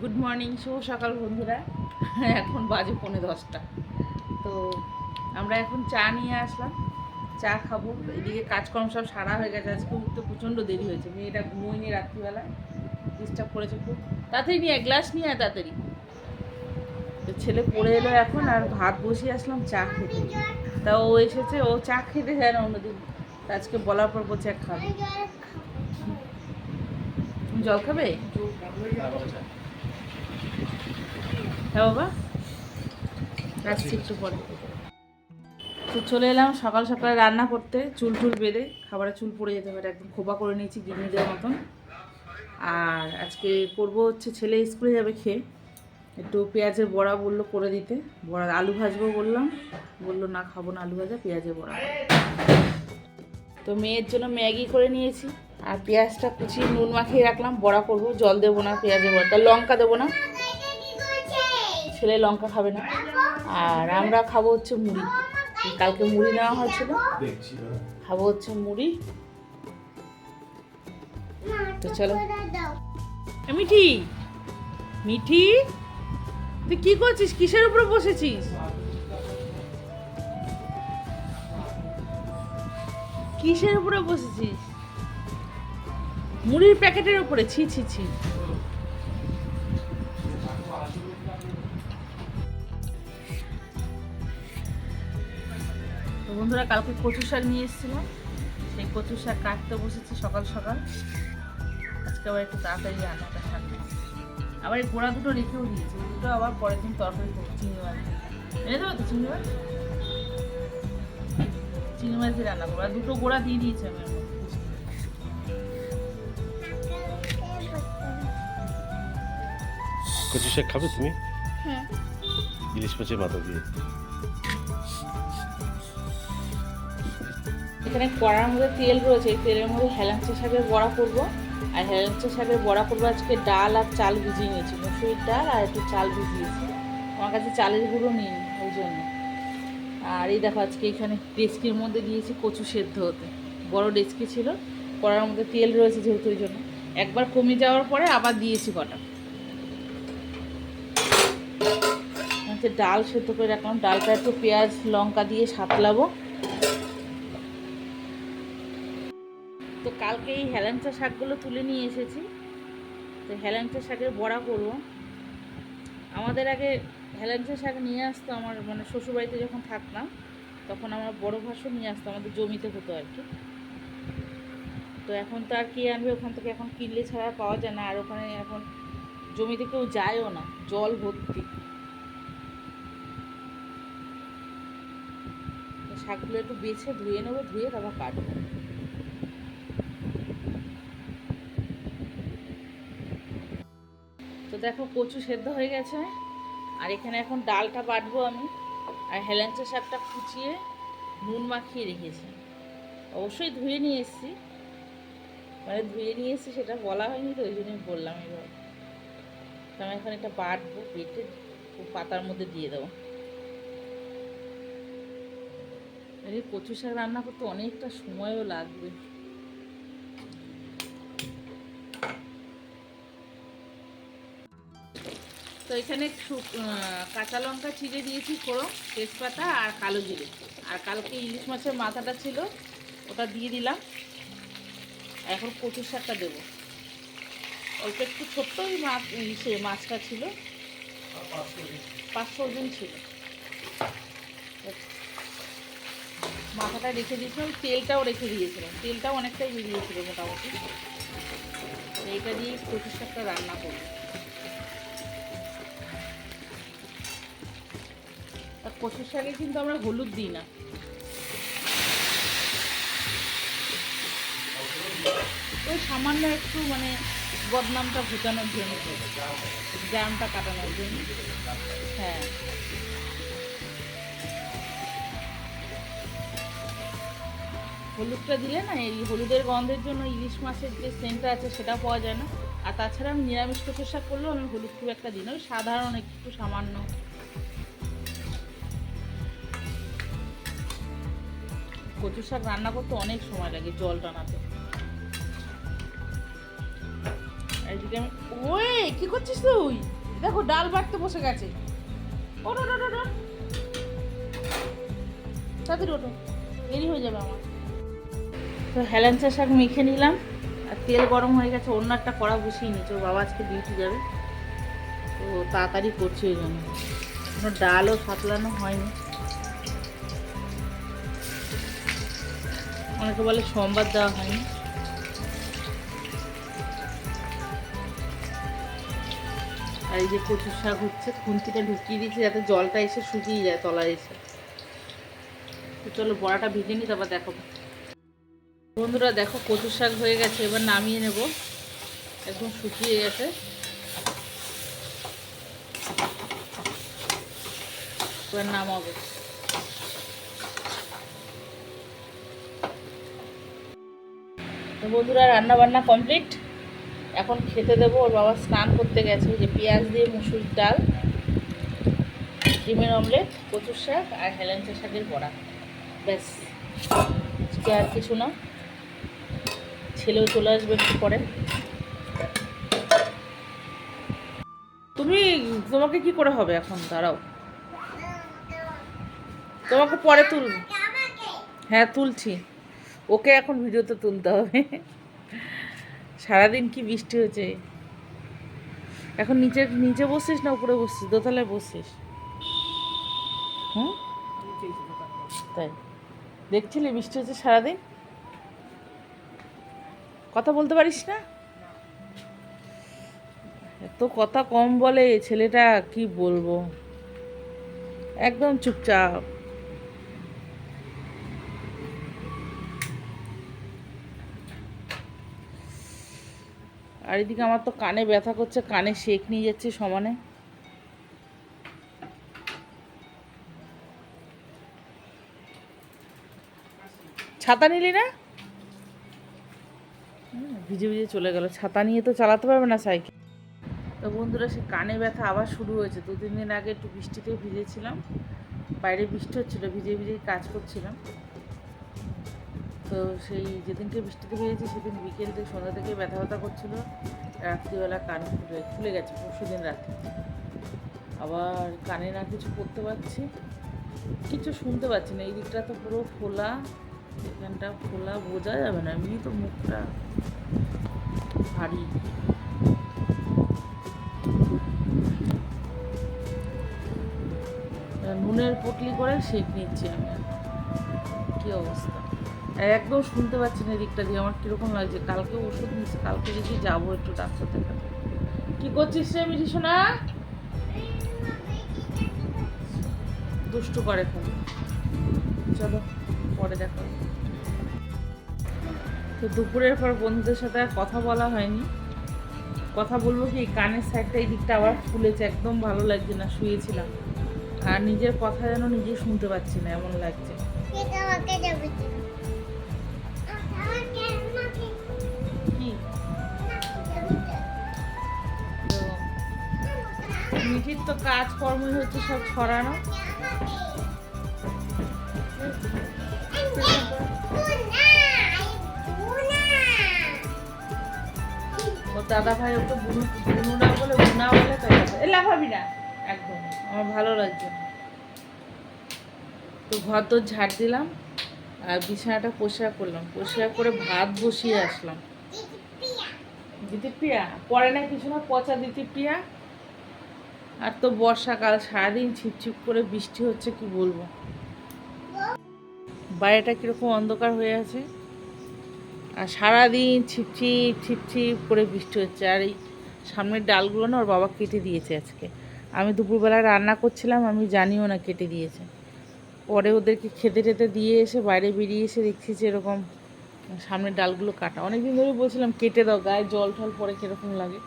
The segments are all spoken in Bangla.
গুড মর্নিং শুভ সকাল বন্ধুরা। এখন বাজে পৌনে দশটা। তো আমরা এখন চা নিয়ে আসলাম। চা খাব। এদিকে কাজকর্ম সব সারা হয়ে গেছে। আজকে উঠতে প্রচণ্ড দেরি হয়েছে। মেয়েটা ঘুমোয়নি রাত্রিবেলায় ডিস্টার্ব করেছে খুব। তাড়াতাড়ি নিয়ে এক গ্লাস নিয়ে আয় তাড়াতাড়ি। তো ছেলে পড়ে এলো এখন আর ভাত বসিয়ে আসলাম চা খেতে। তা ও এসেছে, ও চা খেতে যায় না অন্যদিন। আজকে বলার পর বলছে এক খাবে। জল খাবে? হ্যাঁ বাবা আসছি একটু পরে। তো চলে এলাম সকাল সকালে রান্না করতে, চুল টুল বেঁধে, খাবারে চুল পড়ে যেতে পারে একদম খোপা করে নিয়েছি গিনি মতন। আর আজকে করব হচ্ছে ছেলে স্কুলে যাবে খেয়ে, একটু পেঁয়াজের বড়া বলল করে দিতে, বড়া আলু ভাজবো বললাম, বলল না খাব না আলু ভাজা, পেঁয়াজের বড়া। তো মেয়ের জন্য ম্যাগি করে নিয়েছি, আর পেঁয়াজটা কুচিয়ে নুন মাখিয়ে রাখলাম, বড়া করব, জল দেবো না পেঁয়াজের বড়া লঙ্কা দেবো না ছেলে লঙ্কা খাবে না। আর আমরা খাব হচ্ছে মুড়ি। কালকে মুড়ি নেওয়া হয়েছিল। খাব হচ্ছে মুড়ি। তো চলো। মিঠি মিঠি তুই কি করছিস? কিসের উপরে বসেছিস? কিসের উপরে বসেছিস? মুড়ির প্যাকেটের উপরে ছি ছি ছি। বন্ধুরা কালকে কচু শাক নিয়ে এসেছিলাম। সেই কচু শাক কাটতে বসেছি সকাল সকাল। আজকে আবার একটু তাড়াতাড়ি রান্নাটা শাক আবার এই গোড়া দুটো রেখেও দিয়েছি। দুটো আবার পরের দিন তরকারি করব চিংড়ি মাছ দিয়ে। এনে দেবো তো চিংড়ি মাছ? চিংড়ি মাছ দিয়ে রান্না করব। আর দুটো গোড়া দিয়ে দিয়েছি আমি কচু শাক খাবে তুমি? হ্যাঁ। ইলিশ মাছের মাথা দিয়ে। এখানে কড়ার মধ্যে তেল রয়েছে, এই তেলের মধ্যে হেলাঞ্চা শাকের বড়া করব। আর হেলাঞ্চা শাকের বড়া করব, আজকে ডাল আর চাল ভিজিয়ে নিয়েছি, মুসুরির ডাল আর একটু চাল ভিজিয়েছি। আমার কাছে চালের গুঁড়ো নেই ওই জন্য। আর এই দেখো, আজকে এখানে ডেস্কির মধ্যে দিয়েছি কচু সেদ্ধ হতে। বড় ডেস্কি ছিল, কড়ার মধ্যে তেল রয়েছে যেহেতু ওই জন্য। একবার কমে যাওয়ার পরে আবার দিয়েছি কটা। হচ্ছে ডাল সেদ্ধ করে রাখলাম। ডালটা একটু পেঁয়াজ, লঙ্কা দিয়ে সাতলাবো। তো কালকে এই হেলাঞ্চা শাকগুলো তুলে নিয়ে এসেছি। তো হেলাঞ্চা শাকের বড়া করব। আমাদের আগে হেলাঞ্চা শাক নিয়ে আসতো আমার মানে শ্বশুরবাড়িতে যখন থাকতাম, তখন আমার বড় ভাসুর নিয়ে আসতো, আমাদের জমিতে হতো আর কি। তো এখন তো আর কে আনবে ওখান থেকে এখন কিনলে ছাড়া পাওয়া যায় না, আর ওখানে এখন জমিতে কেউ যায়ও না, জল ভর্তি। শাকগুলো একটু বেছে ধুয়ে নেব, ধুয়ে তারপর কাটবো। দেখো কচু সেদ্ধ হয়ে গেছে। আর এখানে এখন ডালটা বাটবো আমি। আর হেলেঞ্চা শাকটা কুচিয়ে নুন মাখিয়ে রেখেছি। অবশ্যই ধুয়ে নিয়ে এসেছি। মানে ধুয়ে নিয়ে এসেছি সেটা বলা হয়নি তো, ওই জন্যই বললাম এবার। তো আমি এখন একটা বাটবো, বেটে পাতার মধ্যে দিয়ে দেবো। এই কচু শাক রান্না করতে অনেকটা সময়ও লাগবে। তো এখানে কাঁচা লঙ্কা চিড়ে দিয়েছি ফোড়ন, তেজপাতা আর কালো জিরে। আর কালকে ইলিশ মাছের মাথাটা ছিল, ওটা দিয়ে দিলাম। এখন কচুর শাকটা দেবো। অল্প একটু ছোট্টই মাছ সে মাছটা ছিল। পাঁচশো ওজন ছিল। মাথাটা রেখে দিয়েছিলাম, তেলটাও রেখে দিয়েছিলাম। তেলটাও অনেকটাই বেরিয়েছিল মোটামুটি। এইটা দিয়ে কচুর শাকটা রান্না করব। কচুর শাকে কিন্তু আমরা হলুদ দিই না। ওই সামান্য একটু মানে বদনামটা ভুটানোর জন্য, জ্যামটা কাটানোর জন্য। হ্যাঁ। হলুদটা দিলে না, এই হলুদের গন্ধের জন্য ইলিশ মাছের যে সেন্টটা আছে সেটা পাওয়া যায় না। আর তাছাড়া আমি নিরামিষ কচুর শাক করলেও আমি হলুদ খুব একটা দিই না, ওই সাধারণ একটু সামান্য কচু শাক রান্না করতে অনেক সময় লাগে জল টানাতে। এদিকে আমি ওই, কি করছিস তুই? দেখো, ডাল বাটতে বসে গেছে। ওটো ওটো ওটো তাড়াতাড়ি ওটো দেরি হয়ে যাবে আমার। তো হেলেঞ্চা শাক মেখে নিলাম, আর তেল গরম হয়ে গেছে, অন্য একটা কড়া বসিয়ে নিচ্ছে ওর বাবা আজকে ডিউটি যাবে। তো তাড়াতাড়ি করছে ওই জন্য। কোনো ডালও সাতলানো হয়নি। অনেকে বলে সোমবার দেওয়া হয়নি। আর এই যে কচুর শাক হচ্ছে, খুন্তিটা ঢুকিয়ে দিয়েছি যাতে জলটা এসে শুকিয়ে যায় তলায় এসে। তো চলো বড়াটা ভেজে নিই, তারপর দেখাবো। বন্ধুরা দেখো কচুর শাক হয়ে গেছে, এবার নামিয়ে নেব। একদম শুকিয়ে গেছে। এবার নামাবো। তো বন্ধুরা রান্না বান্না কমপ্লিট এখন খেতে দেবো ওর বাবা স্নান করতে গেছে যে পেঁয়াজ দিয়ে মুসুর ডাল ডিমের অমলেট কচুর শাক আর হেলেঞ্চা শাকের বড়া। ব্যাস আজকে আর কিছু না। ছেলেও চলে আসবে একটু পরে। তুমি তোমাকে কি করে হবে এখন? দাঁড়াও। তোমাকে পরে তুলব। হ্যাঁ তুলছি। ওকে এখন ভিডিওতে তুলতে হবে। সারাদিন কি বৃষ্টি হয়েছে? এখন নিচে নিচে বসছিস না উপরে বসছিস? দোতলায় বসছিস? হুম? তাই। দেখছিলি বৃষ্টি হচ্ছে সারাদিন? কথা বলতে পারিস না? এত কথা কম বলে, ছেলেটা কি বলব? একদম চুপচাপ। আর এদিকে আমার তো কানে ব্যথা করছে, কানে শেক নিয়ে যাচ্ছে সমানে। ছাতা নিলি না? ভিজে ভিজে চলে গেল। ছাতা নিয়ে তো চালাতে পারবে না সাইকেল। তো বন্ধুরা, সে কানে ব্যথা আবার শুরু হয়েছে। দু তিন দিন আগে একটু বৃষ্টিতে ভিজেছিলাম, বাইরে বৃষ্টি হচ্ছিল, ভিজে ভিজে কাজ করছিলাম। তো সেই যেদিনকে বৃষ্টিতে ভিজেছি, সেদিন বিকেল থেকে সন্ধ্যা থেকে ব্যথা ব্যথা করছিল। রাত্রিবেলা কান খুলে খুলে গেছে পরশু দিন রাতে আবার কানে না কিছু করতে পারছি, কিছু শুনতে পাচ্ছি না। এই দিকটা তো পুরো ফোলা, এখানটা ফোলা, বোঝা যাবে না। এমনি তো মুখটা ভারী। নুনের পুটলি করে শেক নিচ্ছি আমি। কি অবস্থা? একদম শুনতে পাচ্ছি না এদিকটা দিয়ে। আমার কীরকম লাগছে? কালকে ওষুধ নিচ্ছি কালকে যদি যাব একটু ডাক্তার দেখাতে। কি করছিস রে মিঠি সোনা? দুষ্টু করে খুব চলো, পরে দেখা। তো দুপুরের পর বন্ধুদের সাথে আর কথা বলা হয়নি। কথা বলব কি, কানের সাইডটা এই দিকটা আবার ফুলেছে, একদম ভালো লাগছে না, শুয়েছিলাম। আর নিজের কথা যেন নিজে শুনতে পাচ্ছি না, এমন লাগছে। মিঠির তো কাজকর্মই হচ্ছে সব ছড়ানো। ও দাদা ভাই ওকে বুনু বুনুরা বলে, বুনা বলে তাই এ লাফাবি না, একদম। আমার ভালো লাগছে তো ঘর তো ঝাড় দিলাম আর বিছানাটা পরিষ্কার করলাম। পরিষ্কার করে ভাত বসিয়ে আসলাম। দিতি প্রিয়া পরে না কিছু না, পচা দিতি প্রিয়া আর তো বর্ষাকাল, সারাদিন ছিপছিপ করে বৃষ্টি হচ্ছে, কি বলব? বাইরেটা কীরকম অন্ধকার হয়ে আছে, আর সারাদিন ছিপছিপ ছিপছিপ করে বৃষ্টি হচ্ছে, আর এই সামনের ডালগুলো না ওর বাবা কেটে দিয়েছে আজকে। আমি দুপুরবেলা রান্না করছিলাম, আমি জানিও না কেটে দিয়েছে। পরে ওদেরকে খেতে টেতে দিয়ে এসে বাইরে বেরিয়ে এসে দেখছি যে এরকম সামনের ডালগুলো কাটা। অনেকদিন ধরে বলছিলাম, কেটে দাও, গায়ে জল টল পরে কীরকম লাগে।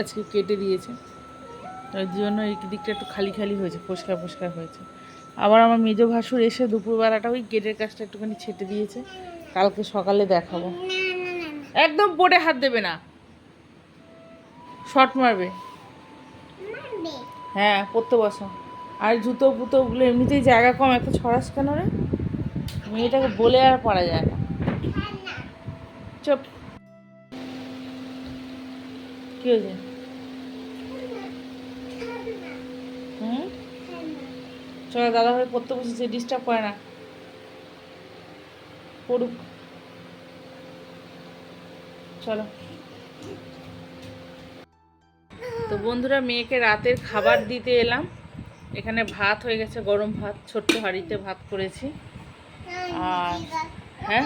আজকে কেটে দিয়েছে। ওই জন্য এই দিকটা একটু খালি খালি হয়েছে পরিষ্কার পরিষ্কার হয়েছে। আবার আমার মেজো ভাসুর এসে দুপুরবেলাটা ওই গেটের কাজটা একটুখানি ছেটে দিয়েছে। কালকে সকালে দেখাবো। একদম বোর্ডে হাত দেবে না। শর্ট মারবে। হ্যাঁ পড়তে বসো। আর জুতো পুতোগুলো এমনিতেই জায়গা কম এত ছড়াস কেন রে? মেয়েটাকে বলে আর পারা যায় না। চুপ। কি হয়েছে হুম চলো দাদা ভাই পড়তে বসেছে ডিস্টার্ব করে না। পড়ুক। চলো। তো বন্ধুরা, মেয়েকে রাতের খাবার দিতে এলাম। এখানে ভাত হয়ে গেছে, গরম ভাত। ছোট্ট হাঁড়িতে ভাত করেছি। আর হ্যাঁ?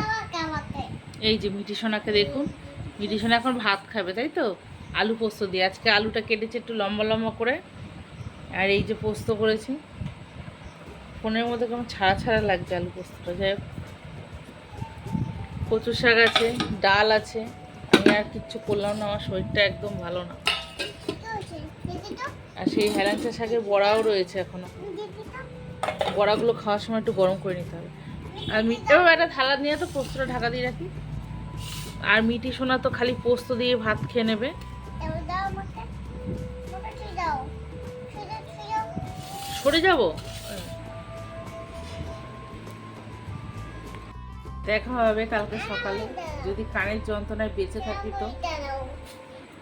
এই যে মিটি সোনাকে দেখুন। মিটি সোনা এখন ভাত খাবে, তাই তো? আলু পোস্ত দিয়ে। আজকে আলুটা কেটেছে একটু লম্বা লম্বা করে। আর এই যে পোস্ত করেছি। ফোনের মধ্যে কেমন ছাড়া ছাড়া লাগছে আলু পোস্তটা। যাই হোক কচু শাক আছে, ডাল আছে। আমি আর কিচ্ছু করলাম না, আমার শরীরটা একদম ভালো না। আর সেই হেলাঞ্চা শাকের বড়াও রয়েছে এখনও। বড়াগুলো খাওয়ার সময় একটু গরম করে নিতে হবে। আর মিটাও একটা থালা নিয়ে তো পোস্তটা ঢাকা দিয়ে রাখি। আর মিটি সোনা তো খালি পোস্ত দিয়ে ভাত খেয়ে নেবে। সরে যাব? দেখা হবে কালকে সকালে। যদি কানের যন্ত্রণায় বেঁচে থাকি তো?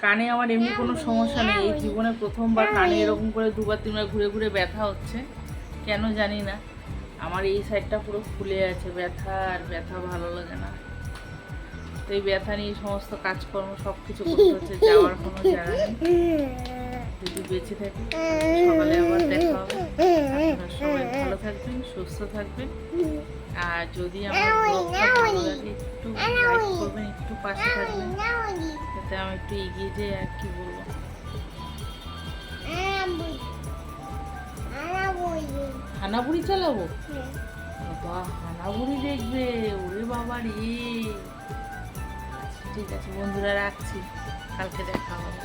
কানে আমার এমনি কোনো সমস্যা নেই। এই জীবনে প্রথমবার কানে এরকম করে দুবার, তিনবার ঘুরে ঘুরে ব্যথা হচ্ছে। কেন জানি না। আমার এই সাইডটা পুরো ফুলে আছে। ব্যথা আর ব্যথা ভালো লাগে না। তো এই ব্যথা নিয়ে সমস্ত কাজকর্ম সব কিছু করতে হচ্ছে। যাওয়ার কোনো জায়গা নেই। যদি বেঁচে থাকি সকালে আবার দেখা হবে। সবাই ভালো থাকবেন, সুস্থ থাকবেন। আর যদি আমার ব্লগটা ভালো লাগে একটু লাইক করবেন একটু পাশে থাকবেন যাতে আমি একটু এগিয়ে যাই আর কি বলব। হানাবুড়ি চালাবো? বাবা হানাবুড়ি দেখবে ওরে বাবা রে। আচ্ছা ঠিক আছে বন্ধুরা রাখছি। কালকে দেখা হবে।